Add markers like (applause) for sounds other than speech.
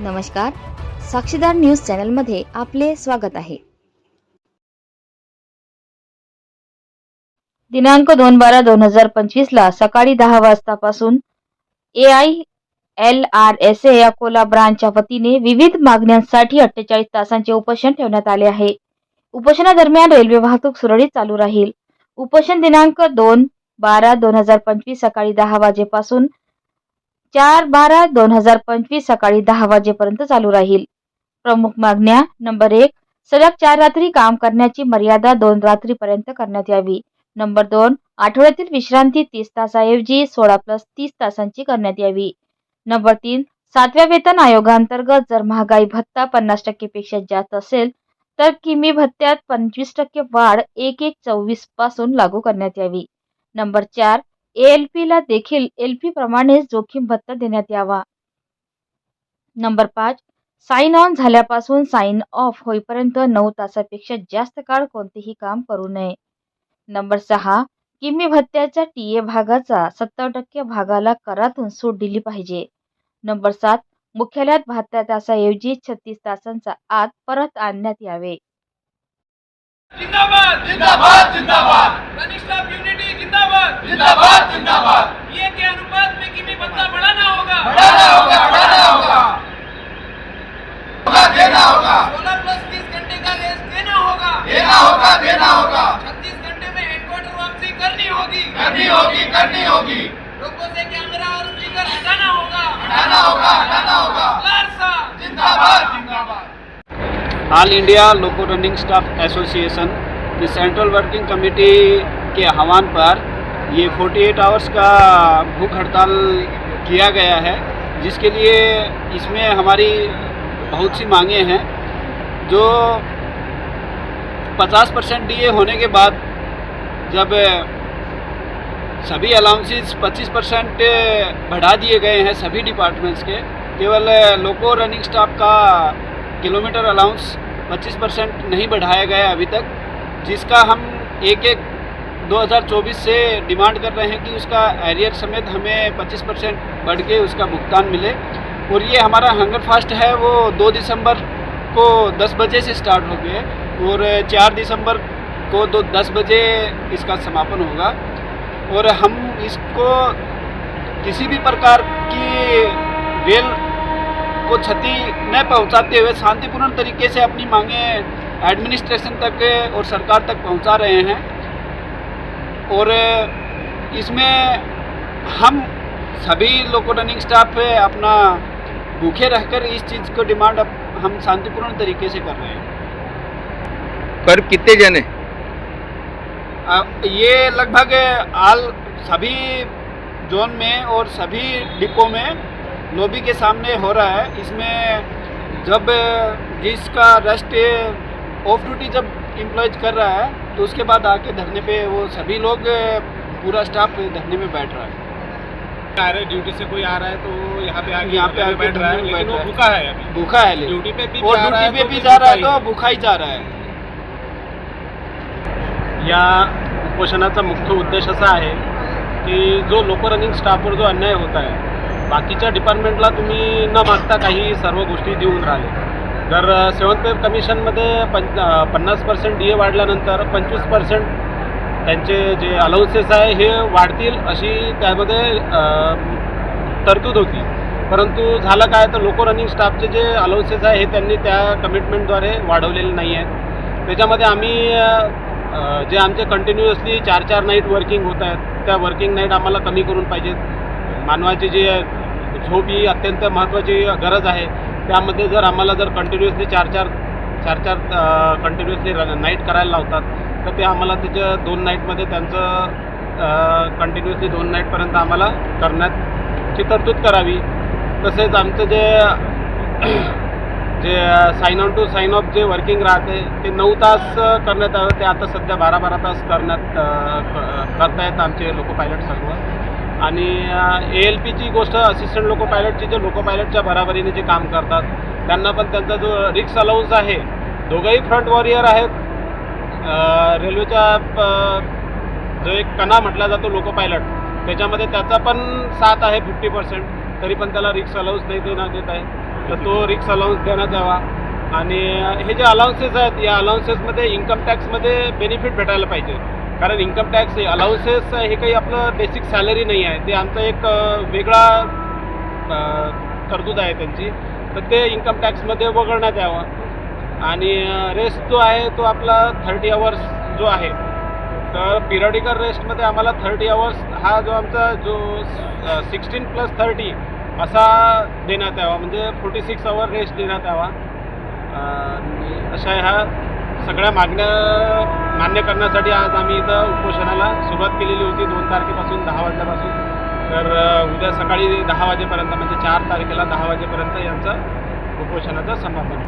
नमस्कार. साक्षीदार न्यूज चॅनलमध्ये आपले स्वागत आहे. दिनांक दोन बारा दोन हजार पंचवीस ला सकाळी दहा वाजतापासून A I L R S A Akola ब्रांचच्या वतीने विविध मागण्यांसाठी अठ्ठेचाळीस तासांचे उपोषण ठेवण्यात आले आहे. उपोषणादरम्यान रेल्वे वाहतूक सुरळीत चालू राहील. उपोषण दिनांक दोन बारा दोन हजार पंचवीस सकाळी दहा वाजेपासून चार बारा दोन हजार पंचवीस सकाळी दहा वाजेपर्यंत चालू राहील. प्रमुख मागण्या नंबर एक सलग चार रात्री काम करण्याची मर्यादा दोन रात्रीपर्यंत करण्यात यावी. नंबर दोन आठवड्यातील विश्रांती तीस तासाऐवजी सोळा प्लस तीस तासांची करण्यात यावी. नंबर तीन सातव्या वेतन आयोगांतर्गत जर महागाई भत्ता पन्नास टक्केपेक्षा जास्त असेल तर किमी भत्त्यात पंचवीस टक्के वाढ एक एक चोवीसपासून लागू करण्यात यावी. नंबर चार एल पीला देखील एलपी प्रमाणेच जोखीम भत्ता देण्यात यावा. नंबर पाच. साइन ऑन झाल्यापासून साइन ऑफ होईपर्यंत नऊ तासापेक्षा जास्त काळ कोणतेही काम करू नये. नंबर सहा. किमी भत्त्याच्या टी ए भागाचा सत्तर टक्के भागाला करातून सूट दिली पाहिजे. नंबर सात. मुख्यालयात बहात्तर तासाऐवजी छत्तीस तासांचा आत परत आणण्यात यावे. जिंदाबाद। जिंदाबाद जिंदाबाद। के अनुपात में भत्ता बढ़ाना होगा। बढ़ाना होगा बढ़ाना होगा। होगा देना होगा। सोलह प्लस तीस घंटे का रेस देना होगा। देना होगा देना होगा। छत्तीस घंटे में हेडक्वार्टर वापसी करनी होगी। करनी होगी करनी होगी। लोगों से कैमरा और स्पीकर हटाना होगा। हटाना होगा हटाना होगा। लारसा जिंदाबाद जिंदाबाद। All India loco running staff association की सेंट्रल वर्किंग कमेटी के आह्वान पर ये 48 आवर्स का भूख हड़ताल किया गया है, जिसके लिए इसमें हमारी बहुत सी मांगे हैं, जो 50 परसेंट डी होने के बाद जब सभी अलाउंसेस 25 परसेंट बढ़ा दिए गए हैं सभी डिपार्टमेंट्स के, केवल लोको रनिंग स्टाफ का किलोमीटर अलाउंस 25 परसेंट नहीं बढ़ाया गया अभी तक, जिसका हम एक एक 2024 से डिमांड कर रहे हैं कि उसका एरियर समेत हमें 25 परसेंट बढ़ के उसका भुगतान मिले। और ये हमारा हंगर फास्ट है, वो 2 दिसंबर को 10 बजे से स्टार्ट हो गए और 4 दिसंबर को दो 10 बजे इसका समापन होगा। और हम इसको किसी भी प्रकार की रेल को क्षति न पहुंचाते हुए शांतिपूर्ण तरीके से अपनी मांगे एडमिनिस्ट्रेशन तक और सरकार तक पहुँचा रहे हैं। और इसमें हम सभी लोको रनिंग स्टाफ अपना भूखे रहकर इस चीज़ को डिमांड अब हम शांतिपूर्ण तरीके से कर रहे हैं। पर कितने जने? ये लगभग आल सभी जोन में और सभी डिपो में लॉबी के सामने हो रहा है। इसमें जब जिसका रेस्ट ऑफ़ ड्यूटी जब इम्प्लॉयज कर रहा है तो उसके बाद आके धरने पे वो सभी लोग पूरा स्टाफ धरने में बैठ रहा है। आ रहे ड्यूटी से कोई आ रहा है तो यहाँ पे आके यहाँ पे आके बैठ रहा है लेकिन वो भूखा है अभी। भूखा है ड्यूटी पे भी और जा रहा है ड्यूटी पे तो भी जा रहा है भूखा तो ही। भूखा ही जा रहा है। या उपोषणाचा मुख्य उद्देश असा आहे की जो लोको रनिंग स्टाफवर जो अन्याय होत आहे बाकीच्या डिपार्टमेंटला तुम्ही न मागता काही सर्व गोष्टी देऊन राहिले. जर सेवन पे कमिशनमध्ये पं पन्नास पर्सेंट डी ए वाढल्यानंतर पंचवीस पर्सेंट त्यांचे जे अलाउन्सेस आहे हे वाढतील अशी त्यामध्ये तरतूद होती. परंतु झालं काय तर लोको रनिंग स्टाफचे जे अलाउन्सेस आहे हे त्यांनी त्या कमिटमेंटद्वारे वाढवलेले नाही आहेत त्याच्यामध्ये आम्ही जे आमचे कंटिन्युअसली चार चार नाईट वर्किंग होत आहेत त्या वर्किंग नाईट आम्हाला कमी करून पाहिजेत. मानवाची जी झोप ही अत्यंत महत्त्वाची गरज आहे. त्यामध्ये जर आम्हाला जर कंटिन्युअसली चार चार चार चार कंटिन्युअसली नाईट करायला लावतात तर ते आम्हाला त्याच्या दोन नाईटमध्ये त्यांचं कंटिन्युअसली दोन नाईटपर्यंत आम्हाला करण्याची तरतूद करावी. तसेच आमचं जे (clears throat) जे sign on to sign off जे वर्किंग राहते ते नऊ तास करण्यात यावं ते आता सध्या बारा बारा तास करण्यात करतायत आमचे लोको पायलट सर्व आणि ए एल पीची गोष्ट असिस्टंट लोको पायलटची जे लोको पायलटच्या बराबरीने जे काम करतात त्यांना पण त्यांचा जो रिक्स अलाउन्स आहे दोघंही फ्रंट वॉरियर आहेत. रेल्वेच्या प- जो एक कणा म्हटला जातो लोको पायलट त्याच्यामध्ये त्याचा पण साथ आहे फिफ्टी पर्सेंट तरी पण त्याला रिक्स अलाउन्स नाही देण्यात देत आहे. तर तो रिक्स अलाउन्स देण्यात यावा. आणि हे जे अलाउन्सेस आहेत या अलाउन्सेसमध्ये इन्कम टॅक्समध्ये बेनिफिट भेटायला पाहिजे. कारण इन्कम टॅक्स अलाउन्सेस हे काही आपलं बेसिक सॅलरी नाही आहे. ते आमचा एक वेगळा तरतूद आहे त्यांची. तर ते इन्कम टॅक्समध्ये वगळण्यात यावं. आणि रेस्ट जो आहे तो आपला थर्टी अवर्स जो आहे तर पिरियडिकल रेस्टमध्ये आम्हाला थर्टी अवर्स हा जो आमचा जो सिक्स्टीन प्लस थर्टी असा देण्यात यावा. म्हणजे फोर्टी सिक्स अवर रेस्ट देण्यात यावा. अशा ह्या सगळ्या मागण्या मान्य करण्यासाठी आज आम्ही इथं उपोषणाला सुरुवात केलेली होती दोन तारखेपासून दहा वाजल्यापासून. तर उद्या सकाळी दहा वाजेपर्यंत म्हणजे चार तारखेला दहा वाजेपर्यंत यांचं उपोषणाचं समापन